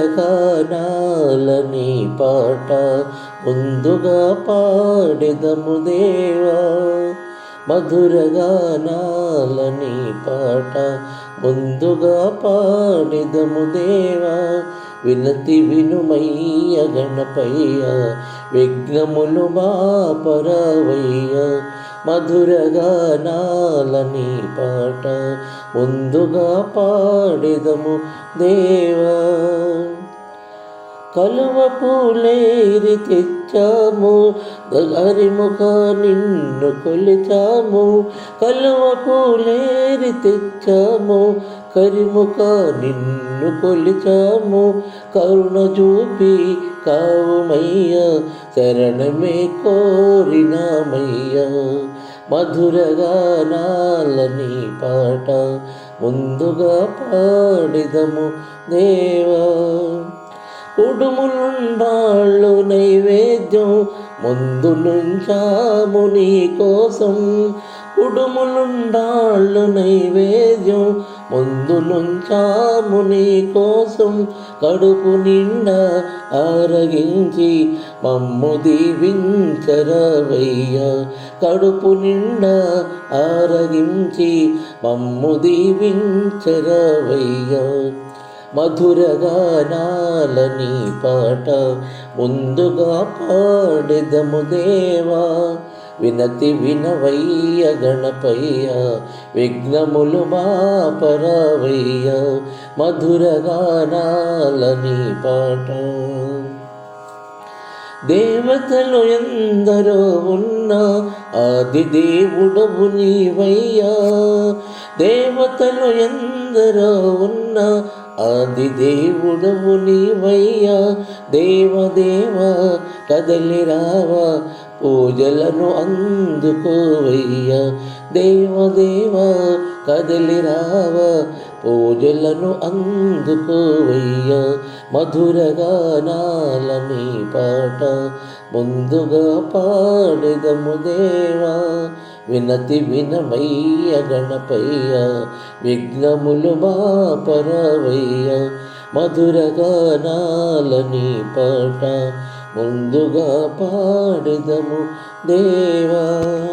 గానాలని పాట ముందుగా పాడెదము దేవా. మధురగానాలని పాట ముందుగా పాడెదము దేవా. వినతి వినుమయ్య గణపయ్య విఘ్నములు మా పరవయ్య. మధురగానాలని పాట ముందుగా పాడెదము దేవా. కలువ పూలేరి తెచ్చాము హరిముఖ నిన్ను కొలిచాము. కలువ పూలేరి తెచ్చాము కరిముఖ నిన్ను కొలిచాము. కరుణ చూపి కావుమయ్య శరణమే కోరినామయ్యా. మధురగానాలని పాట ముందుగా పాడిదము దేవా. కుడుములున్నాళ్ళు నైవేద్యం ముందు నుంచాము నీ కోసం. కుడుములుండాళ్ళు నైవేద్యం. ముందులుంచాము నీ కోసం కడుపు నిండా ఆరగించి మమ్ము దీవించరవయ్య. కడుపు నిండా ఆరగించి మమ్ము దీవించరవయ్య. మధురగానాల నీ పాట ముందుగా పాడెదము దేవా. వినతి వినవయ్య గణపయ్య విఘ్నములు మా పరవయ్య పాట. దేవతలు ఎందరో ఉన్నా ఆది దేవుడవు నీవయ్యా. దేవతలు ఎందరో ఉన్నా ఆది దేవుడవు నీవయ్యా. దేవదేవ కదలి రావా పూజలను అందుకోవయ్యా. దేవదేవ కదలి రావ. పూజలను అందుకోవయ్యా. మధుర గానాలని పాట ముందుగా పాడెదము దేవా. వినతి వినమయ్య గణపయ్య. విఘ్నములు మా పరవయ్య. మధుర గానాలని పాట ముందుగా పాడెదము దేవా.